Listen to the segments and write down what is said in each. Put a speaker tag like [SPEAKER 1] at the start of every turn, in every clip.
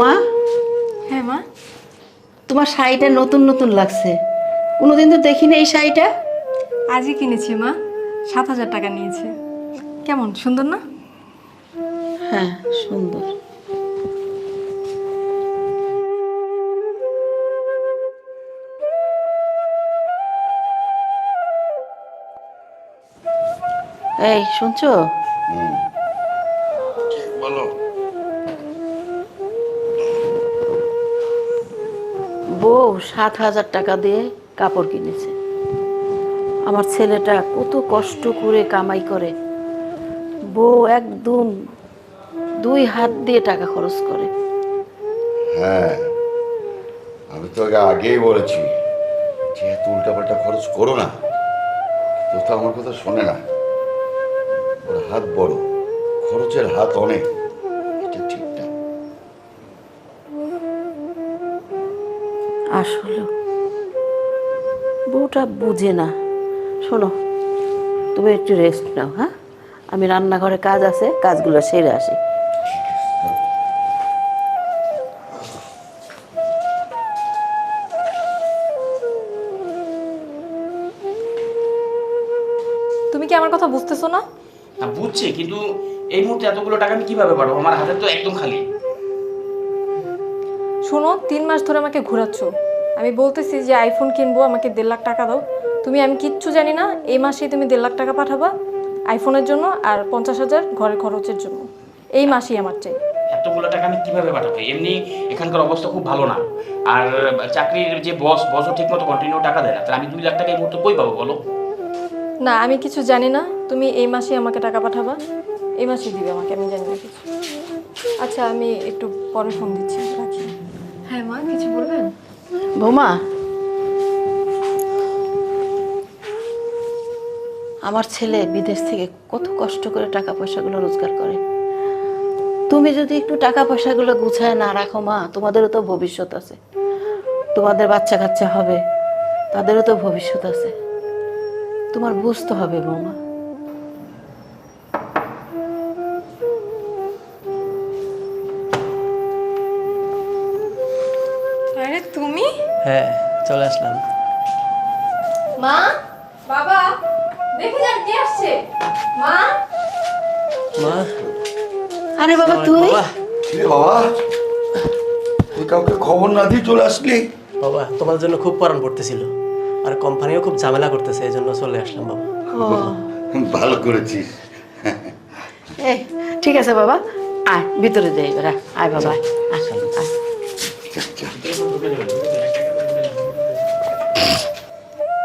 [SPEAKER 1] বৌমা
[SPEAKER 2] হ্যাঁ মা।
[SPEAKER 1] তোমার শাড়িটা নতুন নতুন লাগছে। কোনোদিন তো দেখিনি এই শাড়িটা।
[SPEAKER 2] আজই কিনেছি মা। সাত হাজার টাকা নিয়েছে। কেমন সুন্দর না?
[SPEAKER 1] হ্যাঁ সুন্দর। এই শুনছো?
[SPEAKER 3] বলো।
[SPEAKER 1] বউ সাত হাজার টাকা দিয়ে কাপড় কিনেছে। আমার ছেলেটা কত কষ্ট করে কামাই করে। বউ একদম দুই হাত দিয়ে টাকা খরচ করে।
[SPEAKER 3] হ্যাঁ আমি তো আগেই বলেছি যে এত উল্টাপাল্টা খরচ করো না। তো আমার কথা শোনে না। ওর হাত বড়, খরচের হাত অনেক।
[SPEAKER 1] আসলে বউটা বুঝে না। শোনো তুমি একটু রেস্ট নাও হ্যাঁ? আমি রান্নাঘরে কাজ আছে কাজগুলো সেরে আসি।
[SPEAKER 2] তুমি কি আমার কথা বুঝতেছো না?
[SPEAKER 4] না বুঝছি কিন্তু এই মুহূর্তে এতগুলো টাকা আমি কীভাবে পারব? আমার হাতে তো একদম খালি।
[SPEAKER 2] শোনো তিন মাস ধরে আমাকে ঘোরাচ্ছ। আমি বলতেছি যে আইফোন কিনবো আমাকে দেড় লাখ টাকা দাও। তুমি আমি কিচ্ছু জানি না এই মাসেই তুমি দেড় লাখ টাকা পাঠাবা আইফোনের জন্য আর পঞ্চাশ হাজার ঘরের খরচের জন্য। এই মাসেই আমার চাই।
[SPEAKER 4] এতগুলো টাকা আমি কীভাবে পাঠাবো? এমনি এখানকার অবস্থা খুব ভালো না। আর চাকরির যে বস বসও ঠিক মতো কন্টিনিউ টাকা দেয় না। তাহলে আমি দুই লাখ টাকা এই মুহূর্তে কই পাবো বলো?
[SPEAKER 2] না আমি কিছু জানি না। তুমি এই মাসে আমাকে টাকা পাঠাবা। এই মাসেই দিবে আমাকে আমি জানি না কিছু। আচ্ছা আমি একটু পরে ফোন দিচ্ছি। কিছু বলবেন?
[SPEAKER 1] বৌমা। আমার ছেলে বিদেশ থেকে কত কষ্ট করে টাকা পয়সাগুলো রোজগার করে। তুমি যদি একটু টাকা পয়সাগুলো গুছায় না রাখো, মা, তোমাদেরও তো ভবিষ্যৎ আছে। তোমাদের বাচ্চা কাচ্চা হবে, তাদেরও তো ভবিষ্যৎ আছে। তোমার বুঝতে হবে, বৌমা।
[SPEAKER 2] তুমি?
[SPEAKER 5] হ্যাঁ চলে আসলাম।
[SPEAKER 2] মা? বাবা দেখে যান কে আসছে। মা?
[SPEAKER 5] মা?
[SPEAKER 1] আরে বাবা তুই?
[SPEAKER 5] বাবা
[SPEAKER 3] বাবা? তুই কাউকে খবর না দিয়ে চলে আসলি?
[SPEAKER 5] বাবা তোমার জন্য খুব পরাণ পড়তেছিল। আর কোম্পানিও খুব ঝামেলা করতেছে এই জন্য চলে আসলাম বাবা।
[SPEAKER 3] ভালো করেছিস।
[SPEAKER 1] এই ঠিক আছে বাবা। আয় ভিতরে যাই এবার আয়। বাবা আয়। আয়, আয়।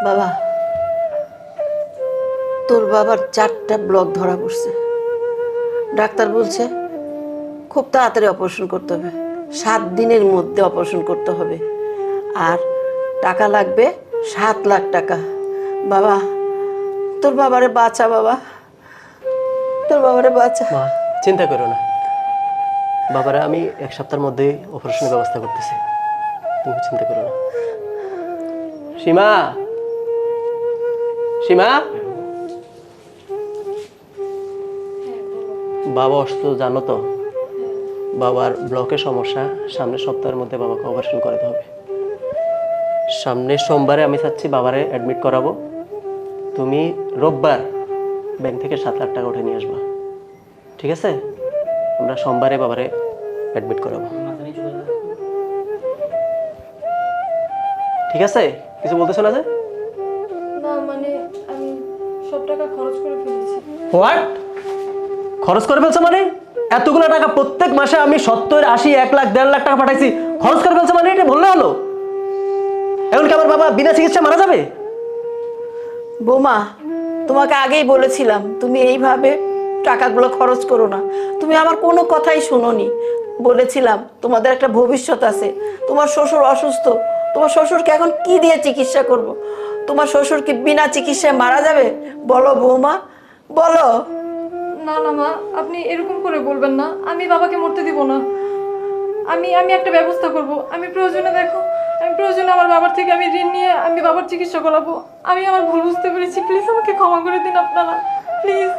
[SPEAKER 1] বাবা, তোর বাবার চারটা ব্লক ধরা পড়ছে। ডাক্তার বলছে, খুব তাড়াতাড়ি অপারেশন করতে হবে। সাত দিনের মধ্যে অপারেশন করতে হবে। আর টাকা লাগবে সাত লাখ টাকা। বাবা, তোর বাবারে বাঁচা বাবা। তোর বাবারে বাঁচা।
[SPEAKER 5] মা, চিন্তা করো না। বাবারা, আমি এক সপ্তাহের মধ্যেই অপারেশনের ব্যবস্থা করতেছি। তুমি চিন্তা করো না। সীমা! সীমা! বাবা অসুস্থ, জানো তো? বাবার ব্লকের সমস্যা, সামনের সপ্তাহের মধ্যে বাবাকে অপারেশন করাতে হবে। সামনের সোমবারে আমি চাচ্ছি বাবারে অ্যাডমিট করাবো। তুমি রোববার ব্যাংক থেকে সাত লাখ টাকা উঠে নিয়ে আসবা। ঠিক আছে? আমরা সোমবারে বাবারে অ্যাডমিট করাবো। ঠিক আছে? কিছু বলতেছো না যে?
[SPEAKER 2] না মানে আমি সব টাকা খরচ করে ফেলেছি।
[SPEAKER 5] হোয়াট খরচ করে ফেলছো মানে? এতগুলো টাকা প্রত্যেক মাসে আমি সত্তর আশি এক লাখ দেড় লাখ টাকা পাঠাইছি। খরচ করে ফেলছো মানে? এটা বললে হলো। এখন কি আমার বাবা বিনা চিকিৎসা মারা যাবে?
[SPEAKER 1] বোমা তোমাকে আগেই বলেছিলাম তুমি এইভাবে টাকাগুলো খরচ করো না। তুমি আমার কোনো কথাই শুনোনি। বলেছিলাম তোমাদের একটা ভবিষ্যৎ আছে। তোমার শ্বশুর অসুস্থ তোমার শ্বশুরকে এখন কি দিয়ে চিকিৎসা করব। তোমার শ্বশুর কি বিনা চিকিৎসায় মারা যাবে? বলো বৌমা, বলো।
[SPEAKER 2] না না, মা, আপনি এরকম করে বলবেন না। আমি বাবাকে মরতে দিব না। আমি আমি একটা ব্যবস্থা করব। আমি প্রয়োজনে দেখো, আমি প্রয়োজনে আমার বাবার থেকে আমি ঋণ নিয়ে আমি বাবার চিকিৎসা করাবো। আমি আমার ভুল বুঝতে পেরেছি। প্লিজ আমাকে ক্ষমা করে দিন আপনারা। প্লিজ।